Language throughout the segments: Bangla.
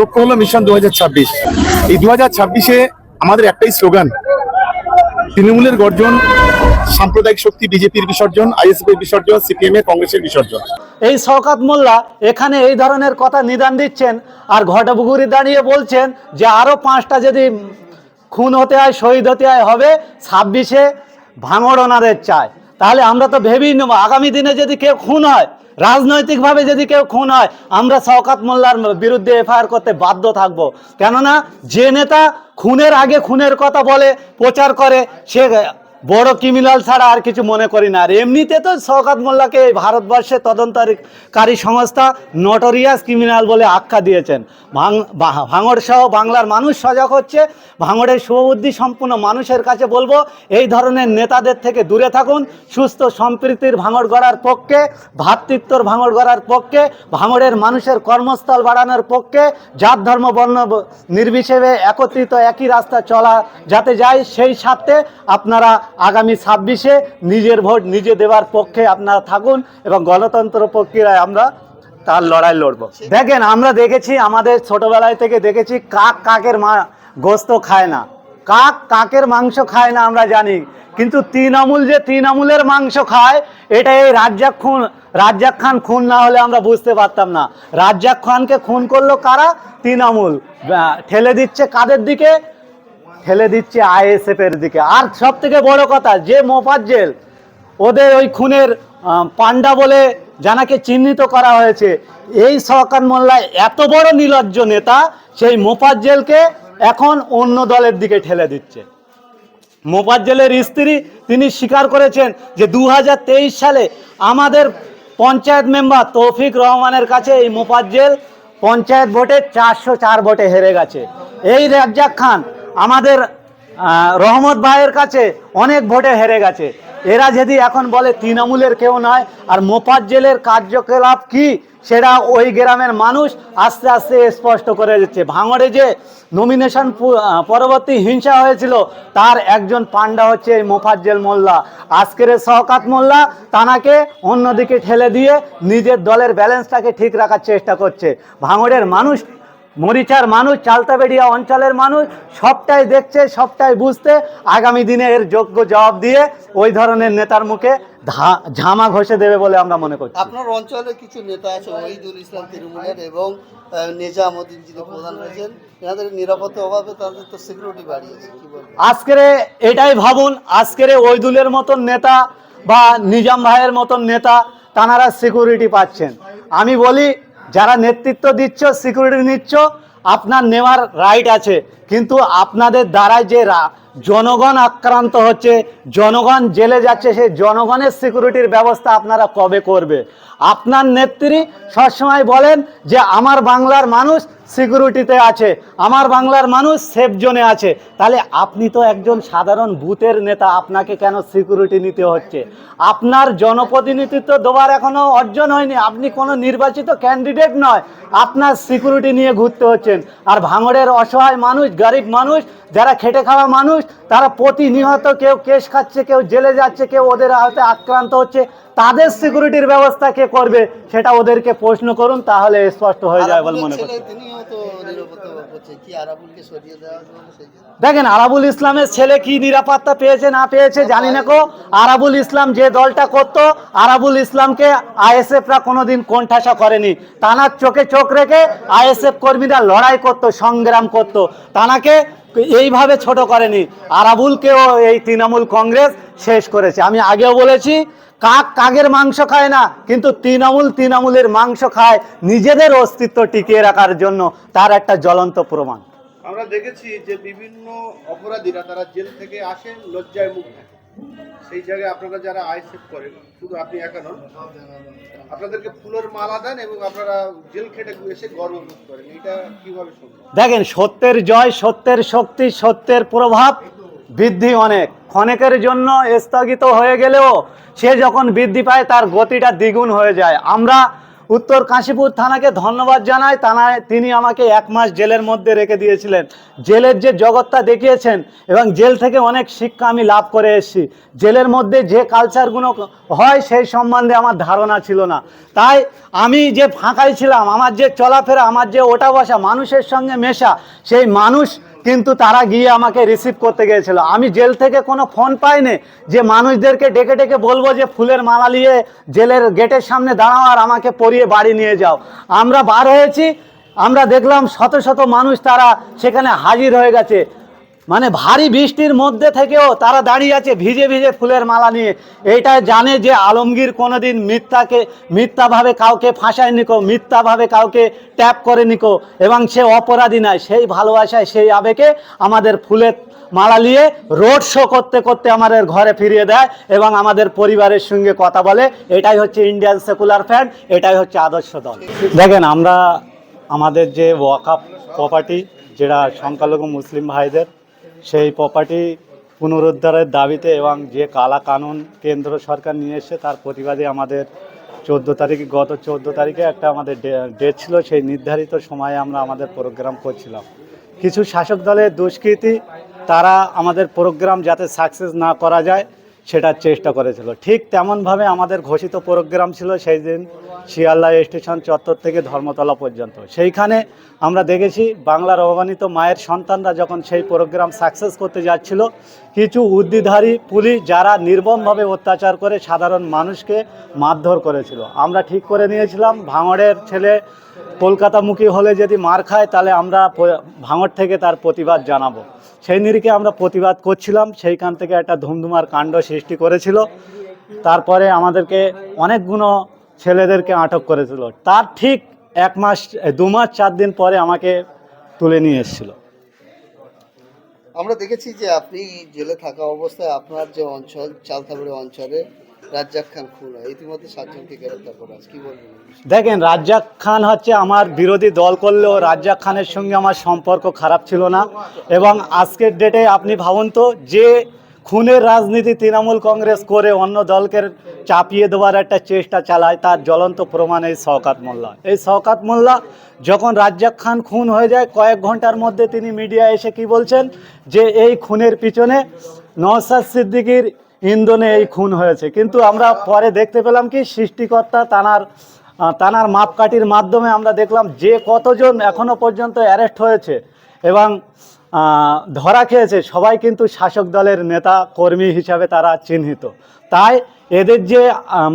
লক্ষ্য হলো মিশন দুহাজার ছাব্বিশ। এই দু ছাব্বিশে আমাদের একটাই স্লোগান, তৃণমূলের গর্জন, সাম্প্রদায়িক শক্তি, বিজেপির বিসর্জন আইএসএফ এর বিসর্জন সিপিএম এর কংগ্রেসের বিসর্জন। এই শওকাত মোল্লা এখানে এই ধরনের কথা নিদান দিচ্ছেন আর ঘটপুকুরি দাঁড়িয়ে বলছেন যে আরও পাঁচটা যদি খুন হতে হয়, শহীদ হতে হয়, হবে ছাব্বিশে ভাঙড় ওনাদের চায়। তাহলে আমরা তো ভেবেই নেব, আগামী দিনে যদি কেউ খুন হয়, রাজনৈতিকভাবে যদি কেউ খুন হয়, আমরা শওকাত মোল্লার বিরুদ্ধে এফআইআর করতে বাধ্য থাকব। কেননা যে নেতা খুনের আগে খুনের কথা বলে, প্রচার করে, সে বড় ক্রিমিনাল ছাড়া আর কিছু মনে করি না। আর এমনিতে তো শওকাত মোল্লাকে এই ভারতবর্ষে তদন্তকারী সংস্থা নটোরিয়াস ক্রিমিনাল বলে আখ্যা দিয়েছেন। ভাঙ ভাঙড় সহ বাংলার মানুষ সজাগ হচ্ছে। ভাঙড়ের শুভবুদ্ধি সম্পূর্ণ মানুষের কাছে বলব, এই ধরনের নেতাদের থেকে দূরে থাকুন। সুস্থ সম্প্রীতির ভাঙড় গড়ার পক্ষে, ভ্রাতৃত্বর ভাঙড় গড়ার পক্ষে, ভাঙড়ের মানুষের কর্মস্থল বাড়ানোর পক্ষে, জাত, ধর্ম, বর্ণ নির্বিশেষে একত্রিত একই রাস্তা চলা যাতে যায়, সেই স্বার্থে আপনারা আগামী ছাব্বিশে নিজের ভোট নিজে দেওয়ার পক্ষে আপনারা থাকুন এবং গণতন্ত্র প্রক্রিয়ায় আমরা তার লড়াই লড়ব। দেখেন, আমরা দেখেছি আমাদের ছোটবেলায় থেকে দেখেছি কাক কাকের মা গোস্ত খায় না। কাক কাকের মাংস খায় না আমরা জানি, কিন্তু তৃণমূল যে তৃণমূলের মাংস খায় এটা এই রাজ্জাক খুন, রাজ্জাক খান খুন না হলে আমরা বুঝতে পারতাম না। রাজ্জাক খানকে খুন করল কারা? তৃণমূল। ঠেলে দিচ্ছে কাদের দিকে? ঠেলে দিচ্ছে আইএসএফ এর দিকে। আর সব থেকে বড় কথা, যে মোফাজ্জেল ওদের ওই খুনের পান্ডা বলে জানাকে চিহ্নিত করা হয়েছে, এই সরকার মোল্লা এত বড় নির্লজ্জ নেতা, সেই মোফাজ্জেলকে এখন অন্য দলের দিকে ঠেলে দিচ্ছে। মোফাজ্জেলের স্ত্রী তিনি স্বীকার করেছেন যে দু হাজার তেইশ সালে আমাদের পঞ্চায়েত মেম্বার তৌফিক রহমানের কাছে এই মোফাজ্জেল পঞ্চায়েত ভোটে চারশো চার ভোটে হেরে গেছে। এই রাজ্জাক খান আমাদের রহমত ভাইয়ের কাছে অনেক ভোটে হেরে গেছে। এরা যদি এখন বলে তৃণমূলের কেউ নয়, আর মোফাজ্জেলের কার্যকলাপ কি, সেটা ওই গ্রামের মানুষ আস্তে আস্তে স্পষ্ট করে দিচ্ছে। ভাঙড়ে যে নমিনেশন পরবর্তী হিংসা হয়েছিল, তার একজন পান্ডা হচ্ছে এই মোফাজ্জেল মোল্লা। আজকের শওকাত মোল্লা তানাকে অন্যদিকে ঠেলে দিয়ে নিজের দলের ব্যালেন্সটাকে ঠিক রাখার চেষ্টা করছে। ভাঙড়ের মানুষ মরিচার মানুষ চালতাবেড়িয়া অঞ্চলের মানুষ সবটাই দেখছে সবটাই বুঝতে আগামী দিনে এর যোগ্য জবাব দিয়ে ওই ধরনের নেতার মুখে ঝামা ঘষে দেবে বলে আমরা মনে করছি। আপনার অঞ্চলে কিছু নেতা আছে ওহিদুল ইসলাম তৃণমূলের এবং নিজামুদ্দিন যিনি প্রধান রয়েছেন এনাদের নিরাপত্তা অভাবে তাদের তো সিকিউরিটি বাড়িয়েছে আজকের এটাই ভাবুন আজকের ওইদুলের মতন নেতা বা নিজাম ভাইয়ের মতন নেতা তানারা সিকিউরিটি পাচ্ছেন। আমি বলি যারা নেতৃত্ব দিচ্ছ সিকিউরিটি নিচ্ছ, আপনার নেওয়ার রাইট আছে। কিন্তু আপনাদের দ্বারাই যে জনগণ আক্রান্ত হচ্ছে, জনগণ জেলে যাচ্ছে, সেই জনগণের সিকিউরিটির ব্যবস্থা আপনারা কবে করবে? আপনার নেত্রী সবসময় বলেন যে, আমার বাংলার মানুষ সিকিউরিটিতে আছে আমার বাংলার মানুষ সেফ জোনে আছে। তাহলে আপনি তো একজন সাধারণ বুথের নেতা আপনাকে কেন সিকিউরিটি নিতে হচ্ছে? আপনার জনপ্রতিনিধিত্ব দেওয়ার এখনও অর্জন হয়নি আপনি কোনো নির্বাচিত ক্যান্ডিডেট নয় আপনার সিকিউরিটি নিয়ে ঘুরতে হচ্ছেন। আর ভাঙড়ের অসহায় মানুষ গরিব মানুষ যারা খেটে খাওয়া মানুষ তারা প্রতিনিয়ত কেউ কেস খাচ্ছে কেউ জেলে যাচ্ছে কেউ ওদের হাতে আক্রান্ত হচ্ছে তাদের সিকিউরিটির ব্যবস্থা কে করবে সেটা ওদেরকে প্রশ্ন করুন তাহলে স্পষ্ট হয়ে যায় বলে মনে করছি। দেখেন, আরাবুল ইসলামের ছেলে কি নিরাপত্তা পেয়েছে, না পেয়েছে জানি না কো আরাবুল ইসলাম যে দলটা করতো, আরাবুল ইসলামকে আইএসএফরা কোনোদিন কোণঠাসা করেনি। তানার চোখে চোখ রেখে আইএসএফ কর্মীরা লড়াই করতো, সংগ্রাম করতো। তানাকে এইভাবে ছোট করেনি। আরাবুলকেও এই তৃণমূল কংগ্রেস শেষ করেছে। আমি আগেও বলেছি, কাক কাগের মাংস খায় না, কিন্তু তৃণমূল তৃণমূলের মাংস খায় নিজেদের অস্তিত্ব টিকিয়ে রাখার জন্য তার একটা জ্বলন্ত প্রমাণ। আমরা দেখেছি যে বিভিন্ন অপরাধীরা তারা জেল থেকে আসেন লজ্জায় মুখ থাকে সেই জায়গায় আপনারা যারা আইসেফ করেন, শুধু আপনি একা নন, আপনাদেরকে ফুলের মালা দেন এবং আপনারা জেল খেটে এসে গর্ববোধ করেন। এটা কীভাবে দেখেন, সত্যের জয়, সত্যের শক্তি, সত্যের প্রভাব বৃদ্ধি অনেক। ক্ষণেকের জন্য স্থগিত হয়ে গেলেও সে যখন বৃদ্ধি পায়, তার গতিটা দ্বিগুণ হয়ে যায়। আমরা উত্তর কাশীপুর থানাকে ধন্যবাদ জানাই। থানায় তিনি আমাকে এক মাস জেলের মধ্যে রেখে দিয়েছিলেন। জেলের যে জগৎটা দেখিয়েছেন এবং জেল থেকে অনেক শিক্ষা আমি লাভ করে এসেছি। জেলের মধ্যে যে কালচারগুলো হয়, সেই সম্বন্ধে আমার ধারণা ছিল না। তাই আমি যে ফাঁকাই ছিলাম, আমার যে চলাফেরা, আমার যে ওটা বসা, মানুষের সঙ্গে মেশা, সেই মানুষ কিন্তু তারা গিয়ে আমাকে রিসিভ করতে গিয়েছিল। আমি জেল থেকে কোনো ফোন পাইনি যে মানুষদেরকে ডেকে ডেকে বলব যে ফুলের মালা নিয়ে জেলের গেটের সামনে দাঁড়াও আর আমাকে পরিয়ে বাড়ি নিয়ে যাও। আমরা বার হয়েছি, আমরা দেখলাম শত শত মানুষ তারা সেখানে হাজির হয়ে গেছে। মানে ভারী বৃষ্টির মধ্যে থেকেও তারা দাঁড়িয়ে আছে ভিজে ভিজে ফুলের মালা নিয়ে। এইটা জানে যে আলমগীর কোনোদিন মিথ্যাকে, মিথ্যাভাবে কাউকে ফাঁসায় নিকো মিথ্যাভাবে কাউকে ট্যাপ করে নিকো এবং সে অপরাধী নয়। সেই ভালোবাসায়, সেই আবেগে আমাদের ফুলের মালা নিয়ে রোড শো করতে করতে আমাদের ঘরে ফিরিয়ে দেয় এবং আমাদের পরিবারের সঙ্গে কথা বলে। এটাই হচ্ছে ইন্ডিয়ান সেকুলার ফ্যান এটাই হচ্ছে আদর্শ দল। দেখেন, আমরা আমাদের যে ওয়াকাপ প্রপার্টি যেটা সংখ্যালঘু মুসলিম ভাইদের সেই প্রপার্টি পুনরুদ্ধারের দাবিতে এবং যে কালা কানুন কেন্দ্র সরকার নিয়ে এসে তার প্রতিবাদে আমাদের চোদ্দ তারিখ, গত চোদ্দ তারিখে একটা আমাদের ডেট ছিল, সেই নির্ধারিত সময়ে আমরা আমাদের প্রোগ্রাম করছিলাম। কিছু শাসক দলের দুষ্কৃতি, তারা আমাদের প্রোগ্রাম যাতে সাকসেস না করা যায় সেটার চেষ্টা করেছিল। ঠিক তেমনভাবে আমাদের ঘোষিত প্রোগ্রাম ছিল সেই দিন শিয়ালদা স্টেশন চত্বর থেকে ধর্মতলা পর্যন্ত। সেইখানে আমরা দেখেছি বাংলার অবমানিত মায়ের সন্তানরা যখন সেই প্রোগ্রাম সাকসেস করতে যাচ্ছিল, কিছু উদ্দিধারী পুলিশ যারা নির্মমভাবে অত্যাচার করে সাধারণ মানুষকে মারধর করেছিল। আমরা ঠিক করে নিয়েছিলাম, ভাঙড়ের ছেলে কলকাতামুখী হলে যদি মার খায়, তাহলে আমরা ভাঙড় থেকে তার প্রতিবাদ জানাব। সেই নিরিখে আমরা প্রতিবাদ করছিলাম, সেইখান থেকে একটা ধুমধুমার কাণ্ড সৃষ্টি করেছিল। তারপরে আমাদেরকে অনেকগুলো ছেলেদেরকে আটক করেছিল। তার ঠিক এক মাস, দু মাস, চার দিন পরে আমাকে তুলে নিয়ে এসেছিল। আমরা দেখেছি যে আপনি জেলে থাকা অবস্থায় আপনার যে অঞ্চল, চালতাবড়ি অঞ্চলে দেখেন, রাজ্জাক খান হচ্ছে আমার বিরোধী দল করলেও রাজ্জাক খানের সঙ্গে আমার সম্পর্ক খারাপ ছিল না। এবং আজকের ডেটে আপনি ভাবুন তো, যে খুনের রাজনীতি তৃণমূল কংগ্রেস করে অন্য দলকে চাপিয়ে দেওয়ার একটা চেষ্টা চালায়, তার জ্বলন্ত প্রমাণ এই শওকাত মোল্লা। এই শওকাত মোল্লা যখন রাজ্জাক খান খুন হয়ে যায়, কয়েক ঘণ্টার মধ্যে তিনি মিডিয়া এসে কি বলছেন? যে এই খুনের পিছনে নওসাদ সিদ্দিকির ইন্ধনে এই খুন হয়েছে। কিন্তু আমরা পরে দেখতে পেলাম কি, সৃষ্টিকর্তা তানার তানার মাপকাঠির মাধ্যমে আমরা দেখলাম যে কতজন এখনও পর্যন্ত অ্যারেস্ট হয়েছে এবং ধরা খেয়েছে। সবাই কিন্তু শাসক দলের নেতা, কর্মী হিসাবে তারা চিহ্নিত। তাই এদের যে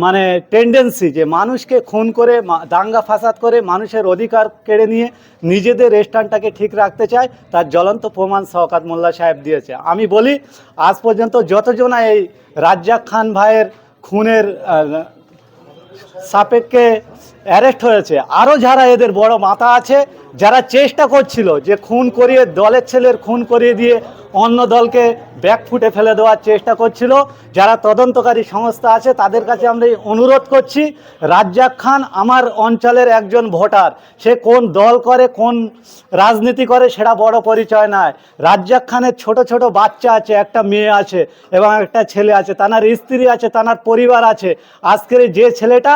মানে টেন্ডেন্সি যে মানুষকে খুন করে দাঙ্গা ফাসাদ করে মানুষের অধিকার কেড়ে নিয়ে নিজেদের স্থানটাকে ঠিক রাখতে চায়, তার জ্বলন্ত প্রমাণ শওকাত মোল্লা সাহেব দিয়েছে। আমি বলি, আজ পর্যন্ত যতজনা এই রাজ্জাক খান ভাইয়ের খুনের সাপেক্ষে অ্যারেস্ট হয়েছে। আরও যারা এদের বড় মাথা আছে, যারা চেষ্টা করছিল যে খুন করিয়ে, দলের ছেলের খুন করিয়ে দিয়ে অন্য দলকে ব্যাক ফুটে ফেলে দেওয়ার চেষ্টা করছিল, যারা তদন্তকারী সংস্থা আছে, তাদের কাছে আমরা অনুরোধ করছি, রাজ্জাক খান আমার অঞ্চলের একজন ভোটার, সে কোন দল করে, কোন রাজনীতি করে সেটা বড় পরিচয় নয়। রাজ্জাক খানের ছোট ছোট বাচ্চা আছে, একটা মেয়ে আছে এবং একটা ছেলে আছে তানার স্ত্রী আছে তানার পরিবার আছে। আজকের যে ছেলেটা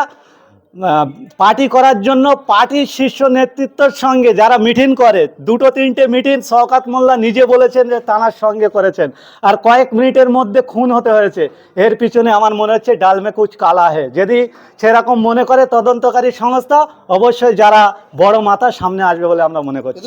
পার্টি করার জন্য পার্টির শীর্ষ নেতৃত্বের সঙ্গে যারা মিটিং করে, দুটো তিনটে মিটিং শওকাত মোল্লা নিজে বলেছেন যে তানার সঙ্গে করেছেন। আর কয়েক মিনিটের মধ্যে খুন হতে হয়েছে। এর পিছনে আমার মনে হচ্ছে ডালমে কুচ কালা হে। যদি সেরকম মনে করে তদন্তকারী সংস্থা, অবশ্যই যারা বড় মাথা সামনে আসবে বলে আমরা মনে করছি।